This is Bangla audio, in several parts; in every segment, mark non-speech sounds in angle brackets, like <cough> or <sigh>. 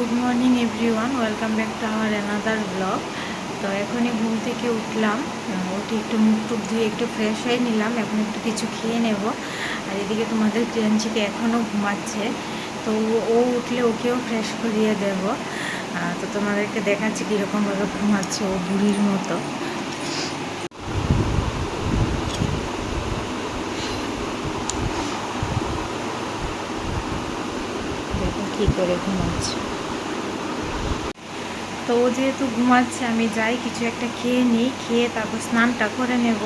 Good morning everyone welcome back to our another blog তো এখনই ঘুম থেকে উঠলাম। উঠে একটু মুখ টুক ধুয়ে একটু ফ্রেশ হয়ে নিলাম। এখন একটু কিছু খেয়ে নেব। আর এদিকে তোমাদের ট্রেনচিকে এখনও ঘুমাচ্ছে। তো ও- উঠলে ওকেও ফ্রেশ করিয়ে দেব। তো তোমাদেরকে দেখাচ্ছি কীরকমভাবে ঘুমাচ্ছে ও বুড়ির মতো। কী করে ঘুমাচ্ছে। তো ও যেহেতু ঘুমাচ্ছে, আমি যাই কিছু একটা খেয়ে নিই, খেয়ে তারপর স্নানটা করে নেব।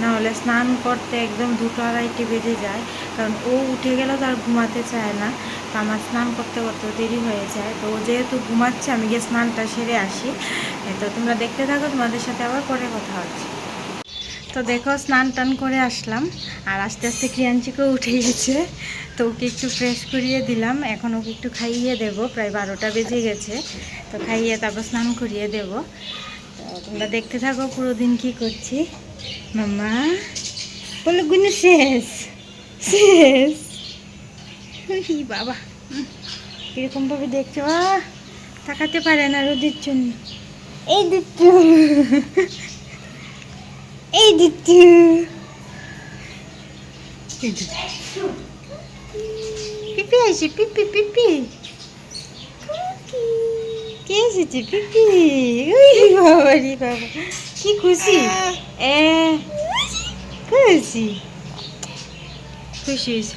নাহলে স্নান করতে একদম দুটো আড়াইটে বেজে যায়, কারণ ও উঠে গেলেও তো আর ঘুমাতে চায় না। তো আমার স্নান করতে করতে দেরি হয়ে যায়। তো ও যেহেতু ঘুমাচ্ছে, আমি গিয়ে স্নানটা সেরে আসি। তো তোমরা দেখতে থাকো, তোমাদের সাথে আবার পরে কথা হচ্ছে। তো দেখো স্নান টান করে আসলাম। আর আস্তে আস্তে ক্রিয়াঞ্চিকেও উঠে গেছে। তো ওকে একটু ফ্রেশ করিয়ে দিলাম। এখন ওকে একটু খাইয়ে দেব। প্রায় বারোটা বেজে গেছে। তো খাইয়ে তারপর স্নান করিয়ে দেব। তোমরা দেখতে থাকো পুরো দিন কি করছি। মাম্মা বলো গুনে শেষ। শেষ। বাবা। উম, কিরকমভাবে দেখছ? তাকাতে পারে না রোদের জন্য। এই দিচ্ছু এই দিচ্ছু। পিপি আসে পিপি পিপি। কে এসেছে, পিপি? উই বাবা রে বাবা। কি খুশি? এ, খুশি। খুশি হয়েছে।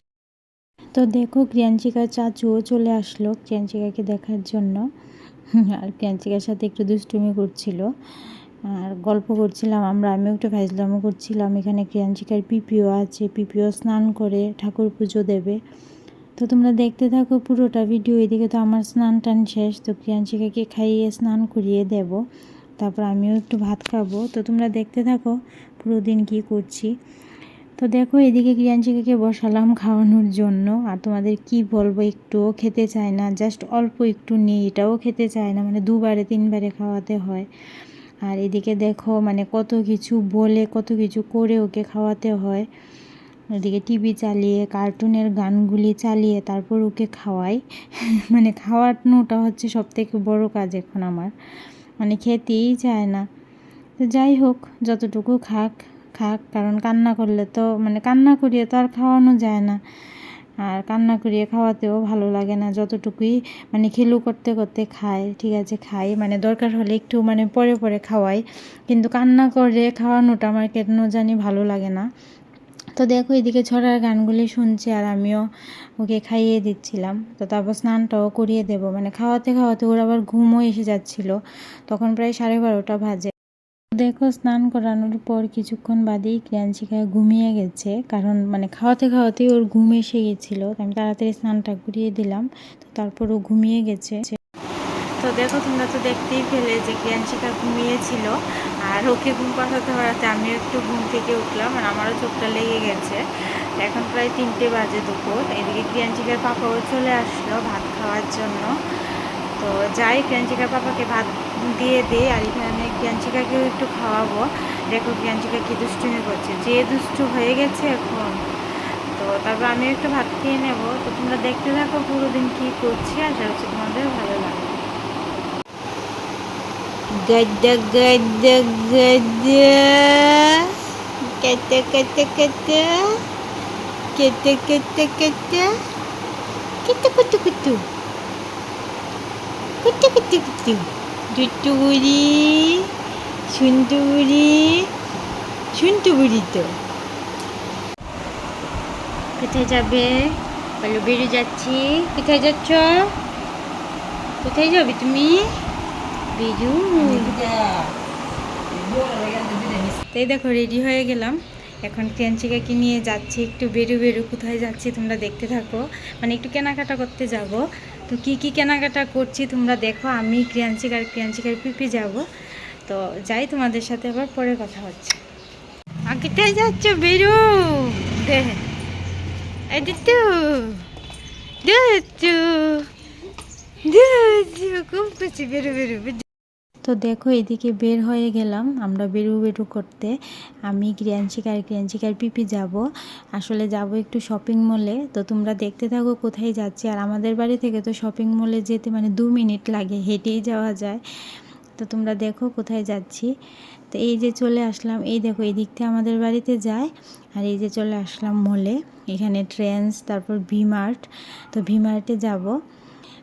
তো দেখো, ক্রিয়াঞ্চিকার চাচুও চলে আসলো ক্রিয়াঞ্চিকাকে দেখার জন্য। আর ক্রিয়াঞ্চিকার সাথে একটু দুষ্টুমি করছিল। আর গল্প করছিলাম আমরা, আমিও একটু ফাইজলামও করছিলাম। এখানে ক্রিয়াঞ্চিকার পিপিও আছে, পিপিও স্নান করে ঠাকুর পুজো দেবে। তো তোমরা দেখতে থাকো পুরোটা ভিডিও এদিকে তো আমার স্নান টান শেষ, তো ক্রিয়াঞ্চিকাকে খাইয়ে স্নান করিয়ে দেব। তারপর আমিও একটু ভাত খাব। তো তোমরা দেখতে থাকো পুরো দিন কী করছি। তো দেখো এদিকে ক্রিয়াঞ্চিকাকে বসালাম খাওয়ানোর জন্য। আর তোমাদের কি বলব, একটুও খেতে চায় না জাস্ট অল্প একটু নিই, এটাও খেতে চায় না মানে দুবারে, তিনবারে খাওয়াতে হয়। আর এদিকে দেখো মানে কত কিছু বলে, কত কিছু করে ওকে খাওয়াতে হয়। এদিকে টিভি চালিয়ে কার্টুনের গানগুলি চালিয়ে তারপর ওকে খাওয়াই। <laughs> মানে খাওয়ানোটা হচ্ছে সব থেকে বড় কাজ এখন আমার। মানে খেতেই চায় না। তো যাই হোক, যতটুকু খাক খাক, কারণ কান্না করলে তো মানে কান্না করিয়ে তো আর খাওয়ানো যায় না। আর কান্না করিয়ে খাওয়াতেও ভালো লাগে না। যতটুকুই মানে খেলু করতে করতে খায়, ঠিক আছে খাই মানে দরকার হলে একটু মানে পরে পরে খাওয়াই কিন্তু কান্না করে খাওয়ানোটা আমার কেন জানি ভালো লাগে না। তো দেখো এদিকে ছড়ার গানগুলি শুনছে আর আমিও ওকে খাইয়ে দিচ্ছিলাম। তো তারপর স্নানটাও করিয়ে দেব। মানে খাওয়াতে খাওয়াতে ওর আবার ঘুমও এসে যাচ্ছিল। তখন প্রায় সাড়ে বারোটা বাজে। দেখো, স্নান করানোর পর কিছুক্ষণ বাদেই ক্রিয়াঞ্চিকা ঘুমিয়ে গেছে। কারণ মানে খাওয়াতে খাওয়াতেই ওর ঘুম এসে গেছিল। আমি তাড়াতাড়ি স্নানটা করিয়ে দিলাম। তো তারপর ও ঘুমিয়ে গেছে। তো দেখো, তোমরা তো দেখতেই পেলে যে ক্রিয়াঞ্চিকা ঘুমিয়েছিল। আর ওকে ঘুম পাঠাতে পারাতে আমিও একটু ঘুম থেকে উঠলাম আর আমারও চোখটা লেগে গেছে। এখন প্রায় তিনটে বাজে দুপুর। এদিকে ক্রিয়াঞ্চিকার পাপাও চলে আসলো ভাত খাওয়ার জন্য। তো যাই ক্রিয়াঞ্চিকার পাপাকে ভাত দিয়ে দিই আর এখানে ক্রিয়াঞ্চিকাকেও একটু খাওয়াবো। দেখো ক্রিয়াঞ্চিকা কি দুষ্টুমি করছে। যে দুষ্টু হয়ে গেছে এখন। তো তারপর আমিও একটু ভাত খেয়ে নেব। তো তোমরা দেখতে থাকো পুরো দিন কী করছি। আশা করছি তোমাদের ভালো লাগবে। গদ্দা গদ্দা গদ্দা কেটে কেটে কেটে। কেটে কেটে কেটে। কেটে, কুটু কুটু। কুটু কুটু কুটু দুটু বুড়ি সুন্দু বুড়ি সুন্দু বুড়ি তো কোথায় যাবে? বলো বেরিয়ে যাচ্ছি। কোথায় যাচ্ছ? কোথায় যাবে তুমি? বিজু তাই দেখো রেডি হয়ে গেলাম। এখন ক্রিয়াঞ্চিকাকে নিয়ে যাচ্ছি। একটু বেরু বেরু কোথায় যাচ্ছি তোমরা দেখতে থাকো। মানে একটু কেনাকাটা করতে যাব। তো কি কি কেনাকাটা করছি তোমরা দেখো, আমি ক্রিয়াঞ্চিকার ক্রিয়াঞ্চিকার পিপি যাব। তো যাই, তোমাদের সাথে আবার পরে কথা হচ্ছে। আগেটাই যাচ্ছ, বেরু। দে। এই দিতু দিতু দিতু খুব খুশি। বেরু বেরু। তো দেখো এদিকে বের হয়ে গেলাম, আমরা বেরু বেরু করতে। আমি ক্রিয়াঞ্চিকা আর ক্রিয়াঞ্চিকার পিপি যাব। আসলে যাব একটু শপিং মলে তো তোমরা দেখতে থাকো কোথায় যাচ্ছি। আর আমাদের বাড়ি থেকে তো শপিং মলে যেতে মানে দু মিনিট লাগে, হেঁটেই যাওয়া যায়। তো তোমরা দেখো কোথায় যাচ্ছি। তো এই যে চলে আসলাম, এই দেখো এই দিক থেকে আমাদের বাড়িতে যায়। আর এই যে চলে আসলাম মলে এখানে ট্রেন্স তারপর ভিমার্ট। তো ভিমার্টে যাব।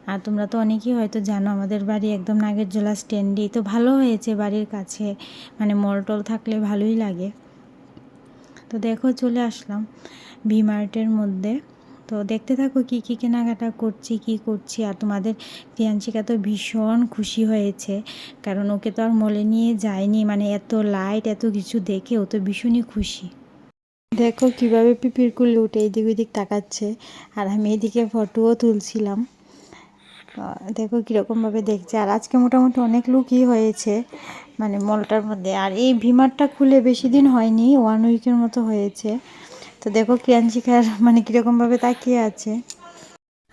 আর তোমরা তো অনেকেই হয়তো জানো, আমাদের বাড়ি একদম নাগেরজোলা স্ট্যান্ডেই তো ভালো হয়েছে বাড়ির কাছে। মানে মল টল থাকলে ভালোই লাগে। তো দেখো, চলে আসলাম ভিমার্টের মধ্যে। তো দেখতে থাকো কী কী কেনাকাটা করছি, কি করছি। আর তোমাদের প্রিয়াঞ্চিকা তো ভীষণ খুশি হয়েছে। কারণ ওকে তো আর মলে নিয়ে যায়নি। মানে এত লাইট এত কিছু দেখে ও তো ভীষণই খুশি। দেখো কীভাবে পিপির কুলে উঠে, এদিক ওদিক তাকাচ্ছে। আর আমি এদিকে ফটোও তুলছিলাম। দেখো কীরকমভাবে দেখছে। আর আজকে মোটামুটি অনেক লুকই হয়েছে মানে মলটার মধ্যে। আর এই ভিমারটা খুলে বেশি দিন হয়নি ওয়ান উইকের মতো হয়েছে। তো দেখো ক্রিয়াঞ্চিকার মানে কীরকমভাবে তাকিয়ে আছে।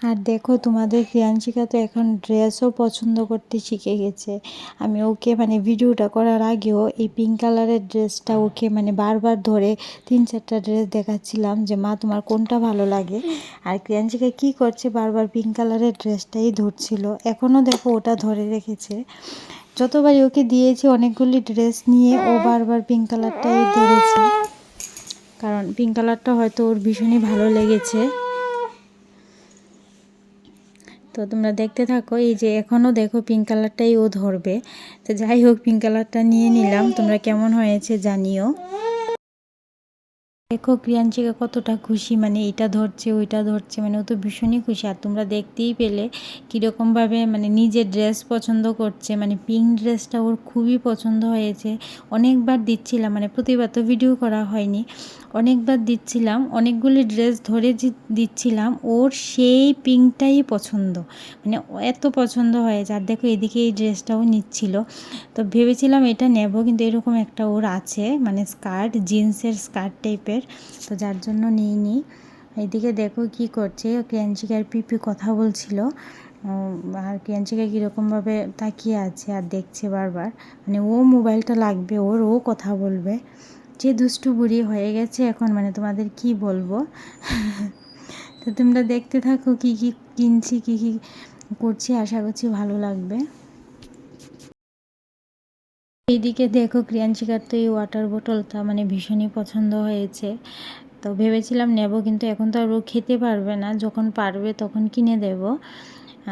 আর দেখো, তোমাদের ক্রিয়াঞ্চিকা তো এখন ড্রেসও পছন্দ করতে শিখে গেছে। আমি ওকে মানে ভিডিওটা করার আগেও এই পিঙ্ক কালারের ড্রেসটা ওকে মানে বারবার ধরে তিন চারটা ড্রেস দেখাচ্ছিলাম যে, মা, তোমার কোনটা ভালো লাগে? আর ক্রিয়াঞ্চিকা কি করছে, বারবার পিঙ্ক কালারের ড্রেসটাই ধরছিল। এখনও দেখো, ওটা ধরে রেখেছে। যতবারই ওকে দিয়েছি অনেকগুলি ড্রেস নিয়ে, ও বারবার পিঙ্ক কালারটাই ধরেছে। কারণ পিঙ্ক কালারটা হয়তো ওর ভীষণই ভালো লেগেছে। তো তোমরা দেখতে থাকো, এই যে এখনও দেখো পিঙ্ক কালারটাই ও ধরবে। তো যাই হোক পিঙ্ক কালারটা নিয়ে নিলাম, তোমরা কেমন হয়েছে জানিও। দেখো ক্রিয়াঞ্চিকা কতটা খুশি মানে এটা ধরছে, ওইটা ধরছে মানে ও তো ভীষণই খুশি। আর তোমরা দেখতেই পেলে কীরকমভাবে মানে নিজের ড্রেস পছন্দ করছে মানে পিঙ্ক ড্রেসটা ওর খুবই পছন্দ হয়েছে। অনেকবার দিচ্ছিলাম মানে প্রতিবার তো ভিডিও করা হয়নি। অনেকবার দিচ্ছিলাম, অনেকগুলি ড্রেস ধরে দিচ্ছিলাম, ওর সেই পিঙ্কটাই পছন্দ। মানে এত পছন্দ হয়েছে। আর দেখো এদিকে এই ড্রেসটাও নিচ্ছিল। তো ভেবেছিলাম এটা নেব, কিন্তু এরকম একটা ওর আছে মানে স্কার্ট, জিন্সের স্কার্ট টাইপের। তো যার জন্য নিইনি এদিকে দেখো কি করছে। ক্রিয়াঞ্চিকার পিপি কথা বলছিল। আর ক্রিয়াঞ্চিকা কীরকমভাবে তাকিয়ে আছে আর দেখছে বারবার। মানে ও মোবাইলটা লাগবে, ওর ও কথা বলবে। যে দুষ্টু বুড়ি হয়ে গেছে এখন মানে তোমাদের কি বলব? তো তোমরা দেখতে থাকো কি কি কিনছি, কি কি করছি, আশা করছি ভালো লাগবে। এইদিকে দেখো ক্রিয়াঞ্চিকার তো এই ওয়াটার বোতলটা মানে ভীষণই পছন্দ হয়েছে। তো ভেবেছিলাম নেব, কিন্তু এখন তো আর ও খেতে পারবে না। যখন পারবে তখন কিনে দেব।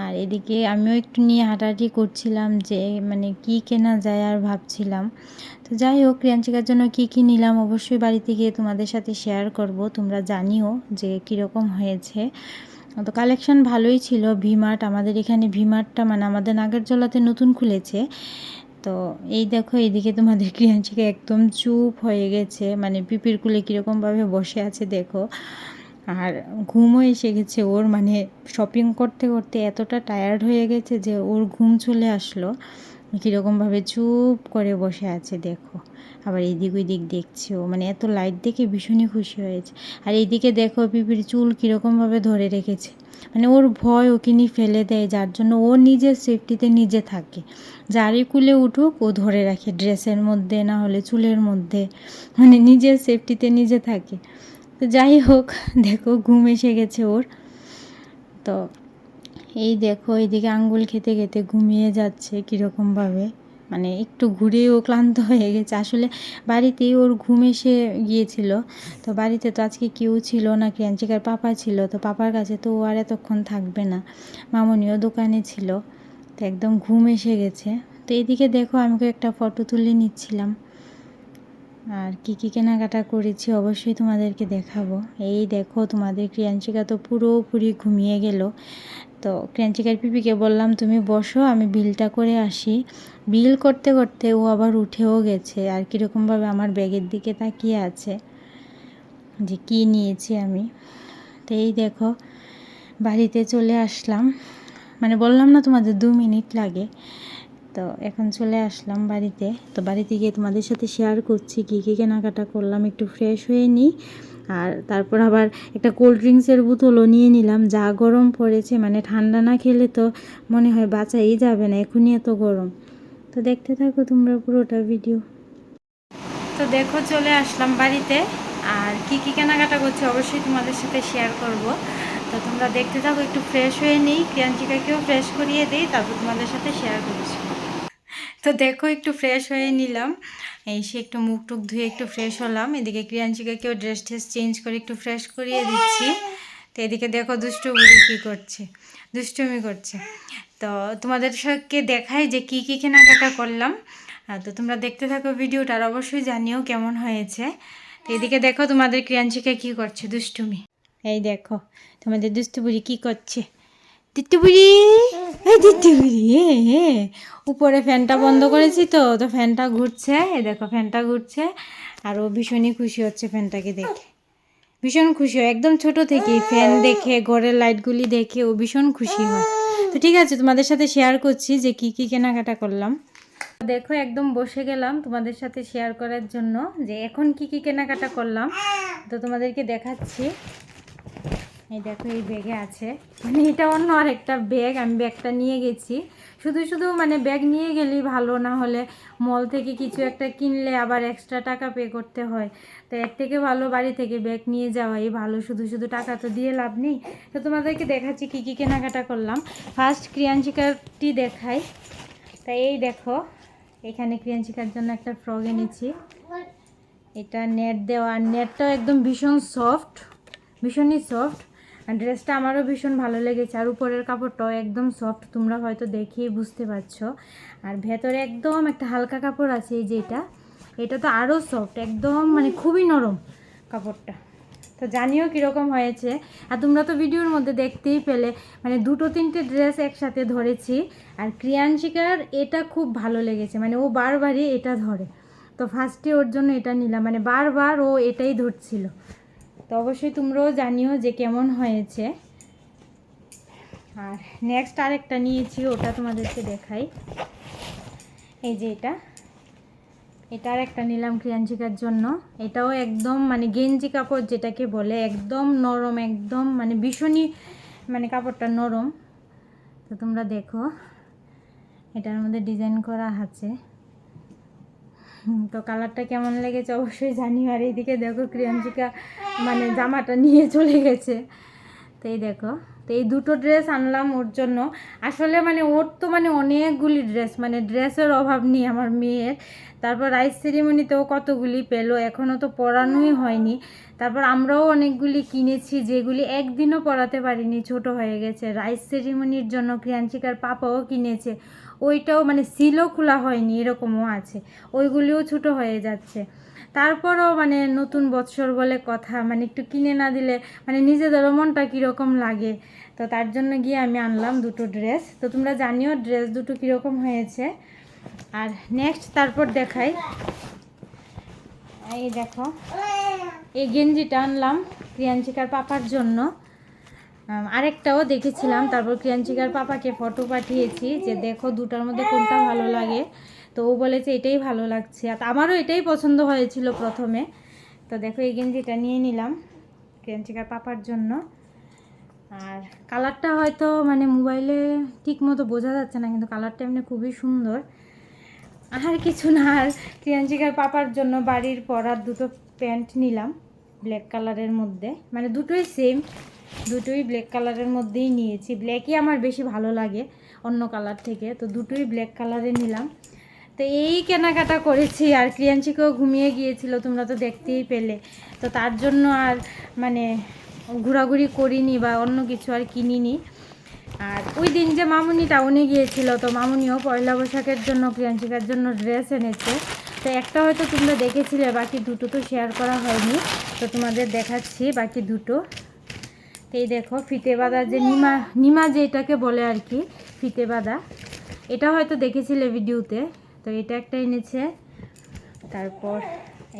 আর এদিকে আমিও একটু নিয়ে হাঁটাহাঁটি করছিলাম যে মানে কি কেনা যায় আর ভাবছিলাম। তো যাই হোক, ক্রিয়াঞ্চিকার জন্য কি কি নিলাম অবশ্যই বাড়িতে গিয়ে তোমাদের সাথে শেয়ার করব। তোমরা জানিও যে কীরকম হয়েছে। তো কালেকশন ভালোই ছিল। ভিমার্ট আমাদের এখানে ভিমার্টটা মানে আমাদের নাগেরজলাতে নতুন খুলেছে। তো এই দেখো, এইদিকে তোমাদের <laughs> ক্রিয়াঞ্চিকা একদম চুপ হয়ে গেছে। মানে পিপির কুলে কীরকমভাবে বসে আছে দেখো। আর ঘুমও এসে গেছে। ওর মানে শপিং করতে করতে এতটা টায়ার্ড হয়ে গেছে যে ওর ঘুম চলে আসলো। কীরকমভাবে চুপ করে বসে আছে দেখো। আবার এদিক ওই দিক দেখছে ও। মানে এত লাইট দেখে ভীষণই খুশি হয়েছে। আর এইদিকে দেখো পিপির চুল কীরকমভাবে ধরে রেখেছে। মানে ওর ভয় ওকে নিয়ে ফেলে দেয়, যার জন্য ও নিজের সেফটিতে নিজে থাকে। যারই কুলে উঠুক, ও ধরে রাখে ড্রেসের মধ্যে, না হলে চুলের মধ্যে। মানে নিজের সেফটিতে নিজে থাকে। তো যাই হোক, দেখো ঘুম এসে গেছে ওর। তো এই দেখো এইদিকে আঙ্গুল খেতে খেতে ঘুমিয়ে যাচ্ছে কীরকমভাবে। মানে একটু ঘুরেও ক্লান্ত <laughs> হয়ে গেছে। আসলে বাড়িতেই ওর ঘুম এসে গিয়েছিল। তো বাড়িতে তো আজকে কেউ ছিল না, ক্রিয়াঞ্চিকার পাপা ছিল। তো পাপার কাছে তো ও আর এতক্ষণ থাকবে না। মামনিও দোকানে ছিল। তো একদম ঘুম এসে গেছে। তো এদিকে দেখো, আমি একটা ফটো তুলে নিচ্ছিলাম। আর কি কী কেনাকাটা করেছি অবশ্যই তোমাদেরকে দেখাবো। এই দেখো, তোমাদের ক্রিয়াঞ্চিকা তো পুরোপুরি ঘুমিয়ে গেল। তো ক্রিয়াঞ্চিকার পিপিকে বললাম, তুমি বসো, আমি বিলটা করে আসি। বিল করতে করতে ও আবার উঠেও গেছে। আর কীরকমভাবে আমার ব্যাগের দিকে তাকিয়ে আছে, যে কি নিয়েছি আমি। তো এই দেখো, বাড়িতে চলে আসলাম। মানে বললাম না তোমাদের দু মিনিট লাগে। তো এখন চলে আসলাম বাড়িতে। তো বাড়িতে গিয়ে তোমাদের সাথে শেয়ার করছি, কী কী কেনাকাটা করলাম, একটু ফ্রেশ হয়ে নিই। আর তারপর আবার একটা কোল্ড ড্রিঙ্কসের বোতলও নিয়ে নিলাম। যা গরম পড়েছে মানে ঠান্ডা না খেলে তো মনে হয় বাঁচাই যাবে না, এখনই এত গরম। তো দেখতে থাকো তোমরা পুরোটা ভিডিও তো দেখো চলে আসলাম বাড়িতে, আর কি কি কেনাকাটা করছি অবশ্যই তোমাদের সাথে শেয়ার করব। তো তোমরা দেখতে থাকো, একটু ফ্রেশ হয়ে নিই। ক্রিয়াঞ্চিকাকেও ফ্রেশ করিয়ে দিই, তারপর তোমাদের সাথে শেয়ার করছি। তো দেখো একটু ফ্রেশ হয়ে নিলাম। এই সে একটু মুখ টুক ধুয়ে একটু ফ্রেশ হলাম। এদিকে ক্রিয়াঞ্চিকাকেও ড্রেস ট্রেস চেঞ্জ করে একটু ফ্রেশ করিয়ে দিচ্ছি। তো এদিকে দেখো দুষ্টু বুড়ি কী করছে, দুষ্টুমি করছে। তো তোমাদের সবকে দেখাই যে কি, কী কেনাকাটা করলাম। তো তোমরা দেখতে থাকো ভিডিওটা আর অবশ্যই জানিও কেমন হয়েছে। তো এদিকে দেখো তোমাদের ক্রিয়াঞ্চিকা কি করছে, দুষ্টুমি। এই দেখো তোমাদের দুষ্টু বুড়ি কি করছে। দিত্তু বুড়ি এই দিত্তু এ উপরে ফ্যানটা বন্ধ করেছি তো তো ফ্যানটা ঘুরছে দেখো ফ্যানটা ঘুরছে। আর ও ভীষণই খুশি হচ্ছে ফ্যানটাকে দেখে। ভীষণ খুশি হয়, একদম ছোট থেকেই ফ্যান দেখে, ঘরের লাইটগুলি দেখে ও ভীষণ খুশি হয়। তো ঠিক আছে, তোমাদের সাথে শেয়ার করছি যে কি কি কেনাকাটা করলাম। দেখো একদম বসে গেলাম তোমাদের সাথে শেয়ার করার জন্য যে এখন কি কি কেনাকাটা করলাম। তো তোমাদেরকে দেখাচ্ছি। এই দেখো, এই ব্যাগে আছে। মানে এটা অন্য আরেকটা ব্যাগ আমি ব্যাগটা নিয়ে গেছি। শুধু শুধু মানে ব্যাগ নিয়ে গেলেই ভালো, না হলে মল থেকে কিছু একটা কিনলে আবার এক্সট্রা টাকা পে করতে হয়। তো এর থেকে ভালো বাড়ি থেকে ব্যাগ নিয়ে যাওয়াই ভালো, শুধু শুধু টাকা তো দিয়ে লাভ নেই। তো তোমাদেরকে দেখাচ্ছি কী কী কেনাকাটা করলাম। ফার্স্ট ক্রিয়াঞ্চিকারটি দেখাই। তাই এই দেখো, এখানে ক্রিয়াঞ্চিকার জন্য একটা ফ্রক এনেছি। এটা নেট দেওয়া নেটটাও একদম ভীষণ সফট ভীষণই সফট ড্রেসটা আমারও ভীষণ ভালো লেগেছে। আর উপরের কাপড়টাও একদম সফট তোমরা হয়তো দেখেই বুঝতে পারছ। আর ভেতরে একদম একটা হালকা কাপড় আছে, এই যে এটা। তো আরও সফট একদম মানে খুবই নরম কাপড়টা। তো জানিও কীরকম হয়েছে। আর তোমরা তো ভিডিওর মধ্যে দেখতেই পেলে মানে দুটো তিনটে ড্রেস একসাথে ধরেছি। আর ক্রিয়াঞ্চিকার এটা খুব ভালো লেগেছে মানে ও বারবারই এটা ধরে। তো ফার্স্টে ওর জন্য এটা নিলাম মানে বারবার ও এটাই ধরছিল। তো অবশ্যই তোমরাও জানিও যে কেমন হয়েছে। আর নেক্সট আরেকটা নিয়েছি, ওটা তোমাদেরকে দেখাই। এই যে এটা। এটা আর একটা নিলাম ক্রিয়াঞ্চিকার জন্য। এটাও একদম মানে গেঞ্জি কাপড় যেটাকে বলে, একদম নরম, একদম মানে ভীষণই মানে কাপড়টা নরম। তো তোমরা দেখো, এটার মধ্যে ডিজাইন করা আছে। তো কালারটা কেমন লেগেছে অবশ্যই জানি আর এইদিকে দেখো ক্রিয়াঞ্চিকা মানে জামাটা নিয়ে চলে গেছে। তো এই দেখো, তো এই দুটো ড্রেস আনলাম ওর জন্য। আসলে মানে ওর তো মানে অনেকগুলি ড্রেস মানে ড্রেসের অভাব নেই আমার মেয়ের। তারপর রাইস সেরিমনিতেও কতগুলি পেল এখনও তো পরানোই হয়নি। তারপর আমরাও অনেকগুলি কিনেছি, যেগুলি একদিনও পরাতে পারিনি, ছোট হয়ে গেছে। রাইস সেরিমনির জন্য ক্রিয়াঞ্চিকার পাপাও কিনেছে। ওইটাও মানে সিলও খোলা হয়নি, এরকমও আছে। ওইগুলিও ছোটো হয়ে যাচ্ছে। তারপরও মানে নতুন বৎসর বলে কথা মানে একটু কিনে না দিলে মানে নিজেদেরও মনটা কীরকম লাগে। তো তার জন্য গিয়ে আমি আনলাম দুটো ড্রেস। তো তোমরা জানিও ড্রেস দুটো কীরকম হয়েছে। আর নেক্সট তারপর দেখাই। এই দেখো, এই গেঞ্জিটা আনলাম প্রিয়াঞ্চিকার পাপার জন্য। আরেকটাও দেখেছিলাম। তারপর ক্রিয়াঞ্চিকার পাপাকে ফটো পাঠিয়েছি যে দেখো দুটার মধ্যে কোনটা ভালো লাগে। তো ও বলেছে এটাই ভালো লাগছে। আর আমারও এটাই পছন্দ হয়েছিল প্রথমে। তো দেখো এই গেঞ্জিটা নিয়ে নিলাম ক্রিয়াঞ্চিকার পাপার জন্য। আর কালারটা হয়তো মানে মোবাইলে ঠিক মতো বোঝা যাচ্ছে না, কিন্তু কালারটা এমনি খুবই সুন্দর। আর কিছু না, আর ক্রিয়াঞ্চিকার পাপার জন্য বাড়ির পরার দুটো প্যান্ট নিলাম ব্ল্যাক কালারের মধ্যে। মানে দুটোই সেম দুটোই ব্ল্যাক কালারের মধ্যেই নিয়েছি। ব্ল্যাকই আমার বেশি ভালো লাগে অন্য কালার থেকে, তো দুটোই ব্ল্যাক কালারে নিলাম। তো এই কেনাকাটা করেছি আর ক্রিয়াঞ্চিকেও ঘুমিয়ে গিয়েছিল, তোমরা তো দেখতেই পেলে। তো তার জন্য আর মানে ঘোরাঘুরি করিনি বা অন্য কিছু আর কিনিনি। আর ওই দিন যে মামুনি টাউনে গিয়েছিল, তো মামুনিও পয়লা বৈশাখের জন্য প্রিয়াঞ্চিকার জন্য ড্রেস এনেছে। তো একটা হয়তো তোমরা দেখেছিলে, বাকি দুটো তো শেয়ার করা হয়নি। তো তোমাদের দেখাচ্ছি বাকি দুটো। এই দেখো ফিতে বাঁধা যে নিমা নিমা যেটাকে বলে আর কি ফিতে বাঁধা এটা হয়তো দেখেছিলে ভিডিওতে। তো এটা একটা এনেছে। তারপর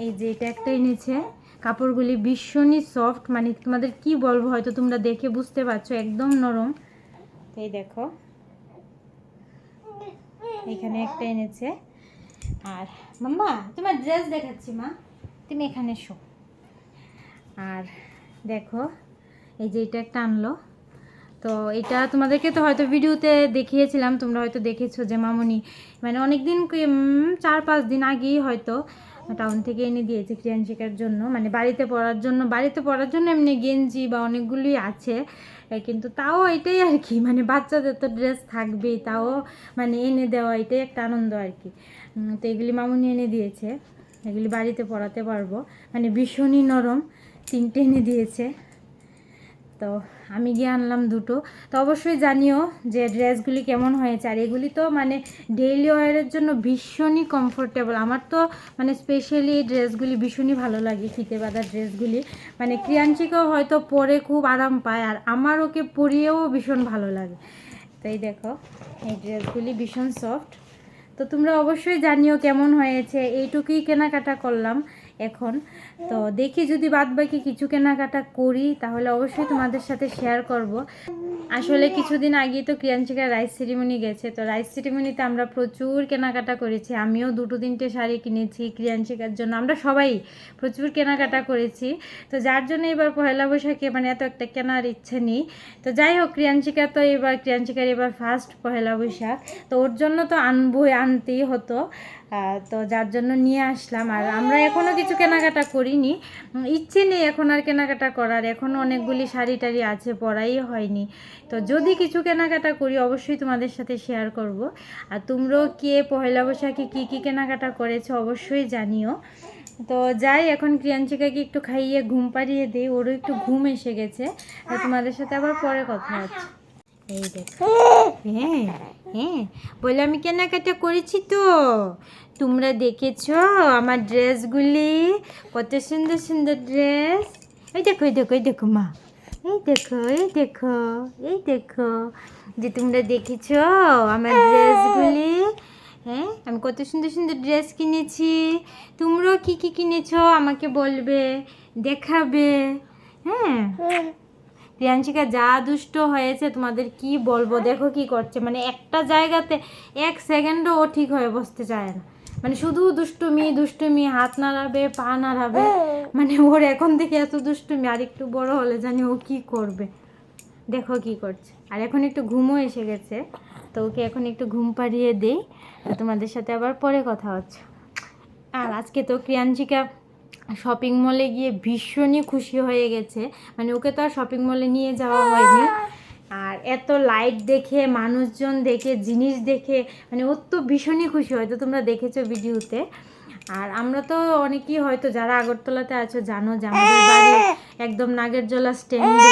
এই যে এটা একটা এনেছে। কাপড়গুলি ভীষণই সফট মানে তোমাদের কি বলব হয়তো তোমরা দেখে বুঝতে পারছ, একদম নরম। এই দেখো। এখানে একটা এনেছে। আর মাম্মা, তোমার ড্রেস দেখাচ্ছি মা। তুমি এখানে শো আর দেখো এই যে এটা একটা আনলো। তো এটা তোমাদেরকে তো হয়তো ভিডিওতে দেখিয়েছিলাম, তোমরা হয়তো দেখেছ যে মামুনি মানে অনেক দিন চার পাঁচ দিন আগেই হয়তো টাউন থেকে এনে দিয়েছে ক্রিয়ান শেখার জন্য। মানে বাড়িতে পড়ার জন্য, বাড়িতে পড়ার জন্য এমনি গেঞ্জি বা অনেকগুলোই আছে। কিন্তু তাও এটাই আর কি মানে বাচ্চাদের তো ড্রেস থাকবেই, তাও মানে এনে দেওয়া এটাই একটা আনন্দ আর কি। তো এগুলি মামুনি এনে দিয়েছে। এগুলি বাড়িতে পড়াতে পারব। মানে ভীষণই নরম, তিনটে এনে দিয়েছে। তো আমি গিয়ে আনলাম দুটো। তো অবশ্যই জানিও যে ড্রেসগুলি কেমন হয়েছে। আর এগুলি তো মানে ডেইলি ওয়ারের জন্য ভীষণই কমফোর্টেবল আমার তো মানে স্পেশালি এই ড্রেসগুলি ভীষণই ভালো লাগে ফিতে বাঁধা ড্রেসগুলি। মানে ক্রিয়াঞ্চিকেও হয়তো পরে খুব আরাম পায়, আর আমার ওকে পরিয়েও ভীষণ ভালো লাগে। তাই দেখো, এই ড্রেসগুলি ভীষণ সফট তো তোমরা অবশ্যই জানিও কেমন হয়েছে। এইটুকুই কেনাকাটা করলাম। এখন। তো দেখি যদি বাদ বাকি কিছু কেনাকাটা করি, তাহলে অবশ্যই তোমাদের সাথে শেয়ার করব। আসলে কিছুদিন আগে তো ক্রিয়াঞ্চিকা রাইস সেরিমনি গেছে। তো রাইস সেরিমনিতে আমরা প্রচুর কেনাকাটা করেছি। আমিও দুটো তিনটে শাড়ি কিনেছি ক্রিয়াঞ্চিকার জন্য। আমরা সবাই প্রচুর কেনাকাটা করেছি। তো যার জন্য এবার পয়লা বৈশাখে মানে এত একটা কেনার ইচ্ছে নেই। তো যাই হোক, ক্রিয়াঞ্চিকা তো এবার, ক্রিয়াঞ্চিকার এবার ফার্স্ট পয়লা বৈশাখ। তো ওর জন্য তো আনবই, আনতেই হতো। তো যার জন্য নিয়ে আসলাম। আর আমরা এখনও কিছু কেনাকাটা করিনি। ইচ্ছে নেই এখন আর কেনাকাটা করার। এখনও অনেকগুলি শাড়ি টাড়ি আছে, পরাই হয়নি। তো যদি কিছু কেনাকাটা করি, অবশ্যই তোমাদের সাথে শেয়ার করব। আর তোমরাও কে পয়লা বৈশাখে কী কী কেনাকাটা করেছ, অবশ্যই জানিও। তো যাই, এখন ক্রিয়াঞ্চিকাকে একটু খাইয়ে ঘুম পাড়িয়ে দিই। ওরও একটু ঘুম এসে গেছে। তোমাদের সাথে আবার পরে কথা হচ্ছে। এই দেখো। হ্যাঁ হ্যাঁ। বলে, আমি কেনাকাটা করেছি তো। তোমরা দেখেছ আমার ড্রেসগুলি? কত সুন্দর সুন্দর ড্রেস। এই দেখো এই দেখো এই দেখো, মা। এই দেখো এই দেখো এই দেখো। যে তোমরা দেখেছ আমার ড্রেসগুলি? হ্যাঁ আমি কত সুন্দর সুন্দর ড্রেস কিনেছি। তোমরাও কি কি কিনেছো? আমাকে বলবে, দেখাবে। হ্যাঁ। প্রিয়াংশিকা, যা দুষ্ট হয়েছে তোমাদের কি বলব? দেখো কি করছে। মানে একটা জায়গাতে এক সেকেন্ডও ও ঠিক হয়ে বসতে চায় না। মানে শুধু দুষ্টুমি দুষ্টুমি, হাত নাড়াবে, পা নাড়াবে। মানে ওর এখন থেকে এত দুষ্টুমি, আর একটু বড় হলে জানি ও কি করবে। দেখো কি করছে। আর এখন একটু ঘুমও এসে গেছে। তো ওকে এখন একটু ঘুম পাড়িয়ে দেই। তোমাদের সাথে আবার পরে কথা হচ্ছে। আর আজকে তো ক্রিয়াঞ্চিকা শপিং মলে গিয়ে ভীষণই খুশি হয়ে গেছে। মানে ওকে তো আর শপিং মলে নিয়ে যাওয়া হয়নি। আর এত লাইট দেখে, মানুষজন দেখে, জিনিস দেখে মানে ওর তো ভীষণই খুশি হয়তো তোমরা দেখেছ ভিডিওতে আর আমরা তো অনেকেই হয়তো যারা আগরতলাতে আছো জানো যে আমাদের বাড়ি একদম নাগেরজলা স্ট্যান্ডে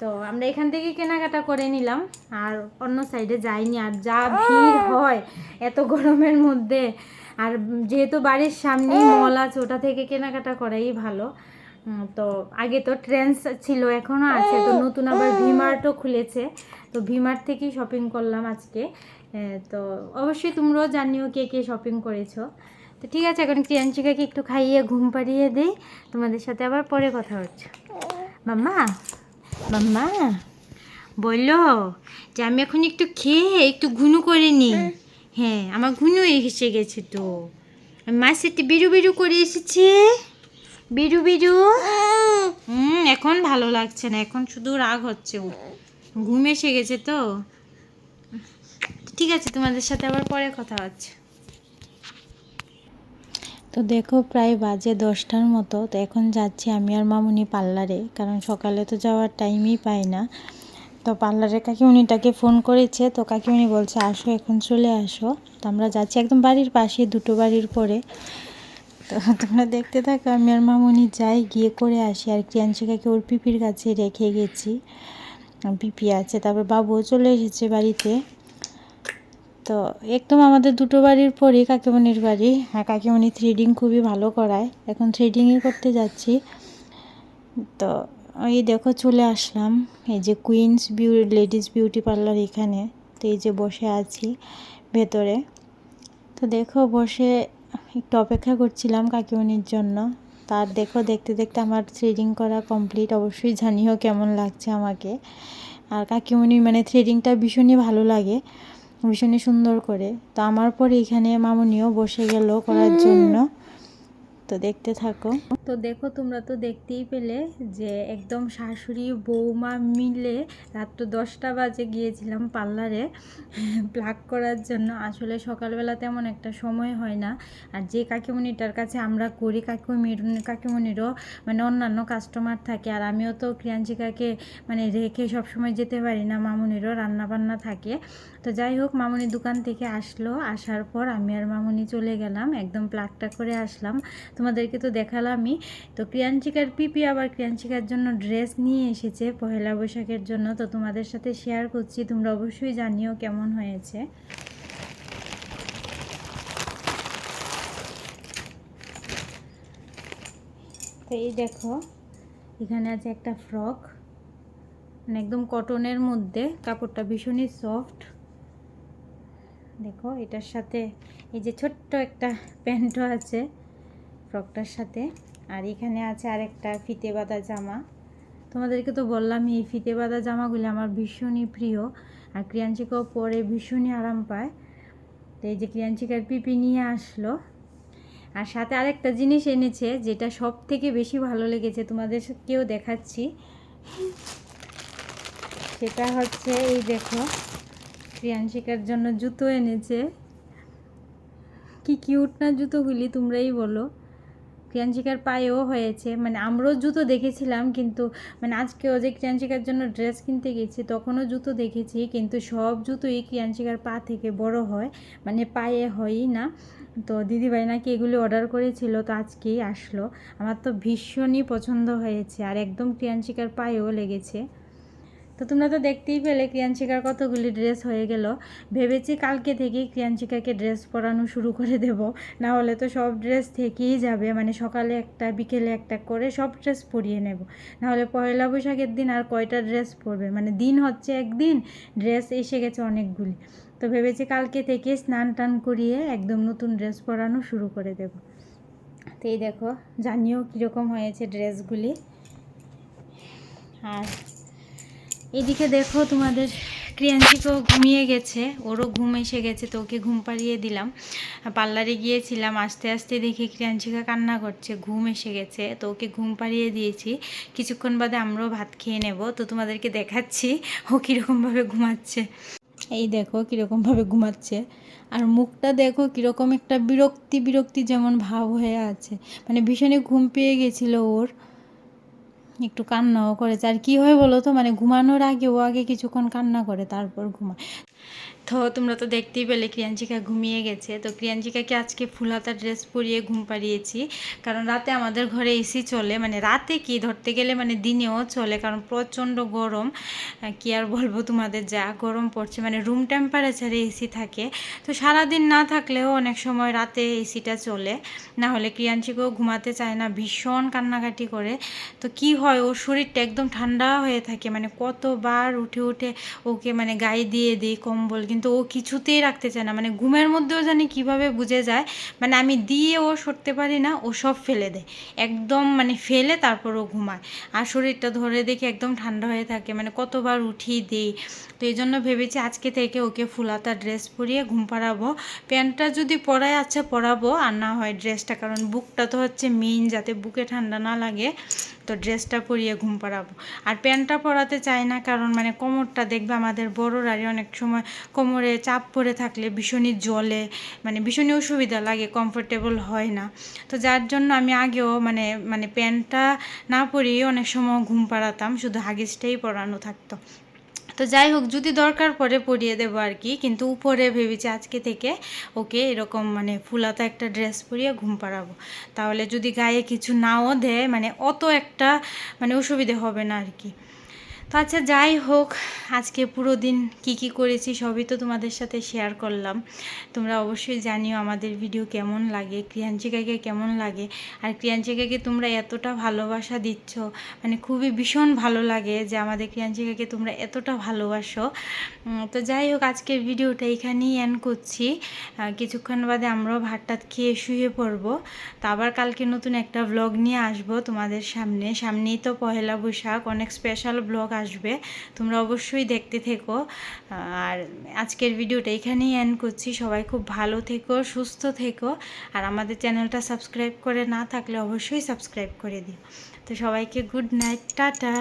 তো আমরা এখান থেকে কেনাকাটা করে নিলাম। আর অন্য সাইডে যাইনি। আর যা ভিড় হয় এত গরমের মধ্যে। আর যেহেতু বাড়ির সামনেই মল আছে ওটা থেকে কেনাকাটা করাই ভালো। তো আগে তো ট্রেন্স ছিল এখনও আছে। তো নতুন আবার ভিমার্টও খুলেছে। তো ভিমার্ট থেকেই শপিং করলাম আজকে। তো অবশ্যই তোমরাও জানিও কে কে শপিং করেছ। তো ঠিক আছে এখন ক্রিয়াঞ্চিকাকে একটু খাইয়ে ঘুম পাড়িয়ে দিই। তোমাদের সাথে আবার পরে কথা হচ্ছে। মাম্মা মাম্মা বলল যে আমি এখন একটু খেয়ে একটু ঘুনু করে নিই। হ্যাঁ আমার ঘুনু এসে গেছে তো। মার সাথে বিরু বিরু করে এসেছে। বিরু বিরু হুম, এখন ভালো লাগছে না, এখন শুধু রাগ হচ্ছে ও ঘুম এসে গেছে তো। ঠিক আছে, তোমাদের সাথে আবার পরে কথা হচ্ছে। তো দেখো, প্রায় বাজে দশটার মতো। তো এখন যাচ্ছি আমি আর মামুনি পার্লারে, কারণ সকালে তো যাওয়ার টাইমই পাই না। তো পার্লারে কাকিমণিটাকে ফোন করেছে, তো কাকিমণি বলছে, আসো, এখন চলে আসো। তো আমরা যাচ্ছি একদম বাড়ির পাশে, দুটো বাড়ির পরে। তো তোমরা দেখতে থাকো, আমি আর মামুনি যাই, গিয়ে করে আসি। আর ক্রিয়াঞ্চিকাকে ওর পিপির কাছে রেখে গেছি। পিপি আছে, তারপর বাবুও চলে এসেছে বাড়িতে। তো একদম আমাদের দুটো বাড়ির পরে কাকিমণির বাড়ি। হ্যাঁ কাকিমণি থ্রেডিং খুবই ভালো করায়। এখন থ্রেডিংই করতে যাচ্ছি। তো এই দেখো চলে আসলাম। এই যে কুইন্স বিউ লেডিস বিউটি পার্লার এখানে। তো এই যে বসে আছি ভেতরে। তো দেখো বসে একটু অপেক্ষা করছিলাম কাকিমণির জন্য। তার দেখো দেখতে দেখতে আমার থ্রেডিং করা কমপ্লিট অবশ্যই জানিও কেমন লাগছে আমাকে। আর কাকিমণি মানে থ্রেডিংটা ভীষণই ভালো লাগে ভীষণই সুন্দর করে। তো আমার পরে এখানে মামনিও বসে গেল করার জন্য। তো দেখতে থাকো। তো দেখো তোমরা তো দেখতেই পেলে যে একদম শাশুড়ি বৌমা মিলে রাত্র দশটা বাজে গিয়েছিলাম পার্লারে। প্লাক করার জন্য। আসলে সকালবেলা তেমন একটা সময় হয় না। আর যে কাকিমণিটার কাছে আমরা করি কাকিমণির কাকিমণিরও মানে অন্যান্য কাস্টমার থাকে। আর আমিও তো ক্রিয়াঞ্চিকাকে মানে রেখে সবসময় যেতে পারি না, মামুনিরও রান্না বান্না থাকে। তো যাই হোক, মামুনি দোকান থেকে আসলো। আসার পর আমি আর মামুনি চলে গেলাম। একদম প্লাকটা করে আসলাম। তোমাদেরকে তো দেখালামই। তো ক্রিয়াঞ্চিকার পিপি আবার ক্রিয়াঞ্চিকার জন্য ড্রেস নিয়ে এসেছে পহেলা বৈশাখের জন্য। তো তোমাদের সাথে শেয়ার করছি, তোমরা অবশ্যই জানিও কেমন হয়েছে। তো এই দেখো, এখানে আছে একটা ফ্রক মানে একদম কটনের মধ্যে, কাপড়টা ভীষণই সফট দেখো, এটার সাথে এই যে ছোট্ট একটা প্যান্টও আছে। ফ্রকটার সাথে। আর এখানে আছে আরেকটা ফিতে বাঁধা জামা। তোমাদেরকে তো বললাম এই ফিতে বাঁধা জামাগুলি আমার ভীষণই প্রিয়। আর ক্রিয়াঞ্চিকাও পরে ভীষণই আরাম পায়। তো এই যে ক্রিয়াঞ্চিকার পিপি নিয়ে আসলো। আর সাথে আরেকটা জিনিস এনেছে, যেটা সব থেকে বেশি ভালো লেগেছে তোমাদেরকেও দেখাচ্ছি। সেটা হচ্ছে, এই দেখো প্রিয়াংশিকার জন্য জুতো এনেছে। কি কিউট না জুতোগুলি, তোমরাই বলো। ক্রিয়াঞ্চিকার পায়েও হয়েছে। মানে আমরাও জুতো দেখেছিলাম, কিন্তু মানে আজকে আজকেও যে ক্রিয়াঞ্চিকার জন্য ড্রেস কিনতে গেছি, তখনও জুতো দেখেছি, কিন্তু সব জুতোই ক্রিয়াঞ্চিকার পা থেকে বড় হয় মানে পায়ে হয়ই না। তো দিদিভাই নাকি এগুলি অর্ডার করেছিল, তো আজকেই আসলো। আমার তো ভীষণই পছন্দ হয়েছে, আর একদম ক্রিয়াঞ্চিকার পায়েও লেগেছে। তো তোমরা তো দেখতেই পেলে ক্রিয়াঞ্চিকার কতগুলি ড্রেস হয়ে গেল। ভেবেছি কালকে থেকেই ক্রিয়াঞ্চিকাকে ড্রেস পরানো শুরু করে দেব। না হলে তো সব ড্রেস থেকেই যাবে। মানে সকালে একটা, বিকেলে একটা করে সব ড্রেস পরিয়ে নেব। না হলে পয়লা বৈশাখের দিন আর কয়টা ড্রেস পরবে? মানে দিন হচ্ছে একদিন, ড্রেস এসে গেছে অনেকগুলি। তো ভেবেছি কালকে থেকে স্নান টান করিয়ে একদম নতুন ড্রেস পরানো শুরু করে দেব। তো এই দেখো, জানিও কীরকম হয়েছে ড্রেসগুলি। আর এদিকে দেখো তোমাদের ক্রিয়াঞ্চিকেও ঘুমিয়ে গেছে, ওরও ঘুম এসে গেছে, তো ওকে ঘুম পাড়িয়ে দিলাম। পার্লারে গিয়েছিলাম, আস্তে আস্তে দেখি ক্রিয়াঞ্চিকা কান্না করছে, ঘুম এসে গেছে, তো ওকে ঘুম পাড়িয়ে দিয়েছি। কিছুক্ষণ বাদে আমরাও ভাত খেয়ে নেব, তো তোমাদেরকে দেখাচ্ছি ও কীরকমভাবে ঘুমাচ্ছে। এই দেখো কীরকমভাবে ঘুমাচ্ছে, আর মুখটা দেখো কীরকম একটা বিরক্তি বিরক্তি যেমন ভাব হয়ে আছে মানে ভীষণই ঘুম পেয়ে গেছিল ওর। একটু কান্নাও করেছে আর কী হয় বলো তো? মানে ঘুমানোর আগে ও আগে কিছুক্ষণ কান্না করে, তারপর ঘুমায়। তো তোমরা তো দেখতেই পেলে ক্রিয়াঞ্চিকা ঘুমিয়ে গেছে। তো ক্রিয়াঞ্চিকাকে আজকে ফুল ফুলহাতা ড্রেস পরিয়ে ঘুম পাড়িয়েছি। কারণ রাতে আমাদের ঘরে এসি চলে মানে রাতে কি? ধরতে গেলে মানে দিনেও চলে, কারণ প্রচণ্ড গরম। কি আর বলব তোমাদের, যা গরম পড়ছে মানে রুম টেম্পারেচারে এসি থাকে। তো সারাদিন না থাকলেও অনেক সময় রাতে এসিটা চলে। না হলে ক্রিয়াঞ্চিকাও ঘুমাতে চায় না, ভীষণ কান্নাকাটি করে। তো কি হয়, ওর শরীরটা একদম ঠান্ডা হয়ে থাকে মানে কতবার উঠে উঠে ওকে মানে গায়ে দিয়ে দিই কম্বল, কিন্তু ও কিছুতেই রাখতে চায় না। মানে ঘুমের মধ্যেও জানি কীভাবে বুঝে যায় মানে আমি দিয়ে ও সরতে পারি না, ও সব ফেলে দেয়। একদম মানে ফেলে তারপর ও ঘুমায়। আর শরীরটা ধরে দেখে একদম ঠান্ডা হয়ে থাকে মানে কতবার উঠিয়ে দেই। তো এই জন্য ভেবেছি আজকে থেকে ওকে ফুলাতা ড্রেস পরিয়ে ঘুম পাড়াবো। প্যান্টটা যদি পরায় আচ্ছা পরাবো, আর না হয় ড্রেসটা, কারণ বুকটা তো হচ্ছে মেইন যাতে বুকে ঠান্ডা না লাগে। তো ড্রেসটা পরিয়ে ঘুম পাড়াবো। আর প্যান্টটা পরাতে চাই না কারণ মানে কোমরটা দেখবে আমাদের বড়োরারই অনেক সময় কোমরে চাপ পরে থাকলে ভীষণই জলে মানে ভীষণই অসুবিধা লাগে কমফোর্টেবল হয় না। তো যার জন্য আমি আগেও মানে মানে প্যান্টটা না পরিয়ে অনেক সময় ঘুম পাড়াতাম, শুধু হাগিসটাই পরানো থাকতো। তো যাই হোক, যদি দরকার পরে পরিয়ে দেবো আর কি। কিন্তু উপরে ভেবেছি আজকে থেকে ওকে এরকম মানে ফুলাতা একটা ড্রেস পরিয়ে ঘুম পাড়াবো। তাহলে যদি গায়ে কিছু নাও দেয় মানে অত একটা মানে অসুবিধে হবে না আর কি। তো আচ্ছা যাই হোক, আজকে পুরো দিন কি কি করেছি সবই তো তোমাদের সাথে শেয়ার করলাম। তোমরা অবশ্যই জানিও আমাদের ভিডিও কেমন লাগে, ক্রিয়াঞ্চিকাকে কেমন লাগে, আর ক্রিয়াঞ্চিকাকে তোমরা এতটা ভালোবাসা দিচ্ছ মানে খুবই ভীষণ ভালো লাগে যে আমাদের ক্রিয়াঞ্চিকাকে তোমরা এতটা ভালোবাসো। তো যাই হোক, আজকের ভিডিওটা এখানেই এন্ড করছি। কিছুক্ষণ বাদে আমরাও ভাত টাত খেয়ে শুয়ে পড়ব। তো আবার কালকে নতুন একটা ব্লগ নিয়ে আসব তোমাদের সামনে। সামনেই তো পহেলা বৈশাখ, অনেক স্পেশাল ব্লগ আসবে, তোমরা অবশ্যই দেখতে থেকো। আর আজকের ভিডিওটা এখানেই এন্ড করছি। সবাই খুব ভালো থেকো, সুস্থ থেকো। আর আমাদের চ্যানেলটা সাবস্ক্রাইব করে না থাকলে অবশ্যই সাবস্ক্রাইব করে দিও। তো সবাইকে গুড নাইট টাটা।